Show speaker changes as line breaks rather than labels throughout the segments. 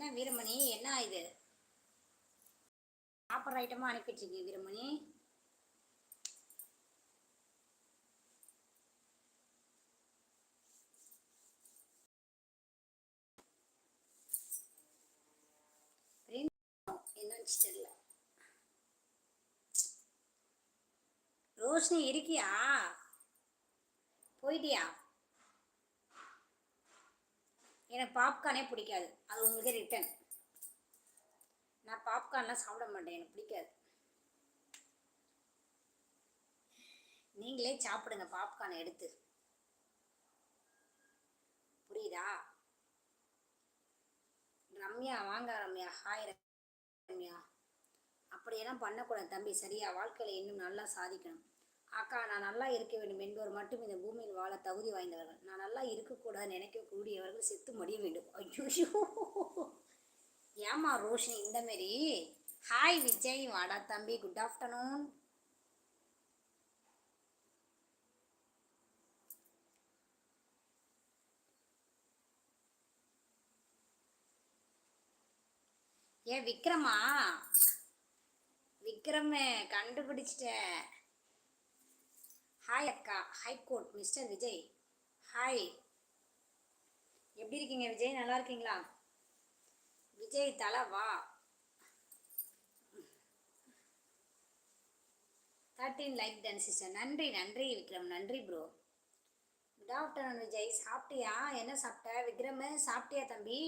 என்ன வீரமணி? என்ன இது? சாப்பிட்ற ஐட்டமாக அனுப்பிட்டுருக்கீங்க வீரமணி. என்னன்னு தெரியல. ரோஷினி இருக்கியா? போயிட்டியா? எனக்கு பாப்கார்னே பிடிக்காது. அது உங்களுக்கே ரிட்டன் நான் பாப்கார்ன்லாம் சாப்பிட மாட்டேன். எனக்கு பிடிக்காது. நீங்களே சாப்பிடுங்க. பாப்கார்ன் எடுத்து. புரியுதா? ரம்யா வாங்க ரம்யா. ஹாய் ரம்யா. அப்படியெல்லாம் பண்ணக்கூடாது தம்பி. சரியா? வாழ்க்கையில் இன்னும் நல்லா சாதிக்கணும். அக்கா நான் நல்லா இருக்க வேண்டும் என்பவர் மட்டும் இந்த பூமியில் வாழ தகுதி வாய்ந்தவர்கள். நான் நல்லா இருக்கக்கூடாது நினைக்கக்கூடியவர்கள் செத்து மடிய வேண்டும். ஐயோ ஏமா ரோஷினி இந்த மாரி? ஹாய் விஜய். வாடா தம்பி. குட் ஆஃப்டர்நூன் ஏ விக்ரமா? விக்ரமே கண்டுபிடிச்சிட்டேன். ஹாய் அக்கா. ஹைகோர்ட் மிஸ்டர் விஜய் ஹாய் எப்படி இருக்கீங்க விஜய்? நல்லா இருக்கீங்களா? விஜய் தலை வா. தேர்ட்டீன் லைக் டன் சிஸ்டர் நன்றி நன்றி விக்ரம். நன்றி ப்ரோ குட் ஆஃப்டர்நூன் விஜய். சாப்பிட்டியா? என்ன சாப்பிட்ட? விக்ரம் சாப்பிட்டியா தம்பி?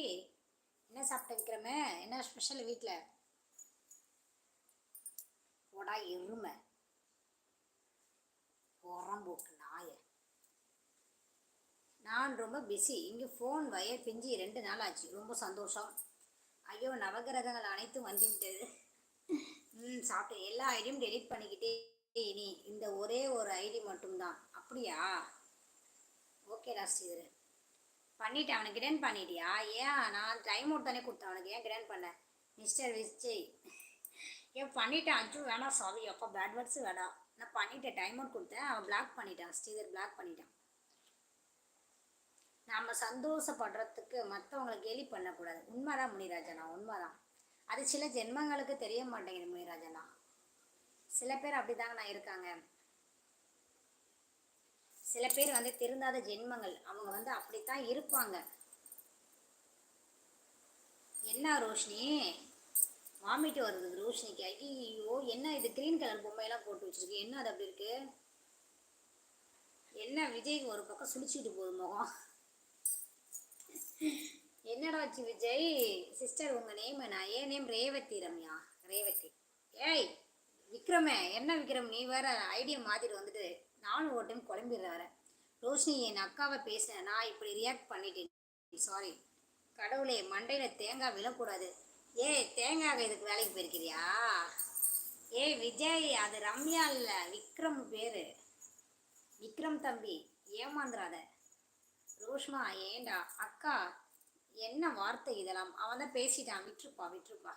என்ன சாப்பிட்ட விக்ரமு? என்ன ஸ்பெஷல் வீட்டில் ஓடா எருமை. புறம்போக்கு நாய. நான் ரொம்ப பிஸி இங்கே ஃபோன் வயர் பிஞ்சி ரெண்டு நாள் ஆச்சு ரொம்ப சந்தோஷம். ஐயோ நவகிரகங்கள் அனைத்தும் வந்துவிட்டது. ம் சாப்பிட்டேன் எல்லா ஐடியும் டெலிட் பண்ணிக்கிட்டே இனி இந்த ஒரே ஒரு ஐடி மட்டும்தான். அப்படியா? ஓகேடா ஸ்ரீதர் பண்ணிட்டேன். அவனுக்கு கிடன் பண்ணிட்டியா? ஏன்? நான் டைம் அவுட் தானே கொடுத்தேன். அவனுக்கு ஏன் கிடன் பண்ண? மிஸ்டர் விஜய். ஏன் பண்ணிட்டேன் அஜு வேணாம் சாரி அப்பா பேட் வேர்ட்ஸு வேணாம் நான் பண்ணிட்டேன் டைம் அவுட் கொடுத்தேன். அவன் பிளாக் பண்ணிட்டான் ஸ்ரீதர் பிளாக் பண்ணிட்டான். நாம் சந்தோஷப்படுறதுக்கு மற்றவங்களை கேலி பண்ணக்கூடாது. உண்மைதான் முனிராஜனா உண்மைதான். அது சில ஜென்மங்களுக்கு தெரிய மாட்டேங்குது முனிராஜனா சில பேர் அப்படிதாங்கண்ணா நான் இருக்காங்க. சில பேர் வந்து திருந்தாத ஜென்மங்கள் அவங்க வந்து அப்படித்தான் இருப்பாங்க. என்ன ரோஷினி? வாமிட்டு வருது ரோஷினிக்கு ஐயோ என்ன இது? க்ரீன் கலர் பொம்மையெல்லாம் போட்டு வச்சிருக்கு. என்ன அது அப்படி இருக்கு? என்ன விஜய்க்கு ஒரு பக்கம் சுடிச்சுட்டு போகுது முகம்? என்னடா வச்சு விஜய்? சிஸ்டர் உங்கள் நேம் நான் ஏன் நேம் ரேவதி ரம்யா? ரேவதி. ஏய் விக்ரமே என்ன விக்ரம்? நீ வேற ஐடியா மாற்றிட்டு வந்துட்டு நானும் ஒரு டைம் குழம்பிடுற வேற. ரோஷினி என் அக்காவை பேசினேன் நான் இப்படி ரியாக்ட் பண்ணிட்டேன். சாரி கடவுளே மண்டையில் தேங்காய் விழக்கூடாது. ஏய் தேங்காய் இதுக்கு வேலைக்கு போயிருக்கிறியா? ஏய் விஜய் அது ரம்யா இல்லை விக்ரம் பேரு. விக்ரம் தம்பி ஏமாந்துடாத ரோஷ்மா ஏண்டா அக்கா என்ன வார்த்தை இதெல்லாம்? அவன் தான் பேசிட்டான் விட்டுருப்பா விட்டுருப்பா.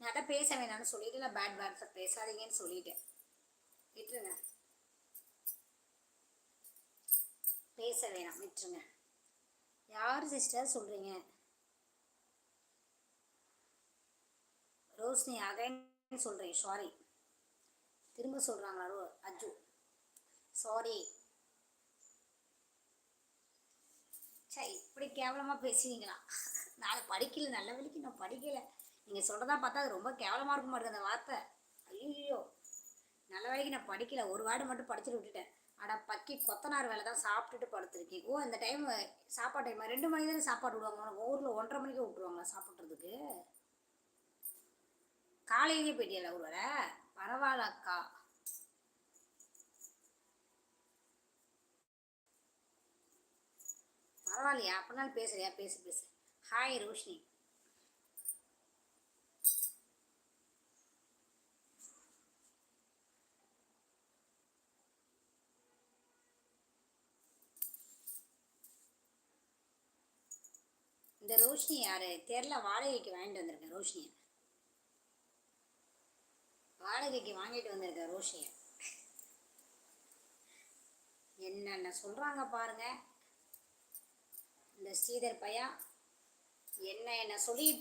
நான் தான் பேச வேணாம்னு சொல்லிட்டு நான் பேட் வேர்ட்ஸை பேசாதீங்கன்னு சொல்லிட்டேன். விட்டுருங்க. பேச வேணாம் விட்டுருங்க. யார் சிஸ்டர் சொல்கிறீங்க ரோஷினி அகைன் சொல்கிறேன் சாரி திரும்ப சொல்கிறாங்களா ரோ அஜு? சாரி சே இப்படி கேவலமாக பேசுவீங்களா நான் படிக்கல நல்ல வழிக்கு நான் படிக்கலை. நீங்கள் சொல்கிறதா பார்த்தா அது ரொம்ப கேவலமாக இருக்க மாட்டேங்குது அந்த வார்த்தை. ஐயோ நல்ல வேலைக்கு நான் படிக்கல ஒரு வார்டு மட்டும் படிச்சுட்டு விட்டுட்டேன். ஆனால் பக்கி கொத்தனார் வேலை தான் சாப்பிட்டுட்டு படுத்துருக்கேன். ஓ இந்த டைம் சாப்பாடு டைம் ரெண்டு மணி தானே சாப்பாடு விடுவாங்க ஊரில் ஒன்றரை மணிக்கு விட்டுருவாங்களா சாப்பிட்றதுக்கு? காலையிலேயே போயிட்டியல ஒரு வர? பரவாயில்ல அக்கா. பரவாயில்லையா? அப்படினாலும் பேசுறியா பேசு பேசு. ஹாய் ரோஷினி. இந்த ரோஷினி யாரு? தெரில வாடகைக்கு வாங்கிட்டு வந்திருக்கேன் ரோஷினியை. வாடகைக்கு வாங்கிட்டு வந்திருக்க ரோஷினியை என்னென்ன சொல்கிறாங்க பாருங்க. இந்த ஸ்ரீதர் பையா என்ன என்ன சொல்லிட்டு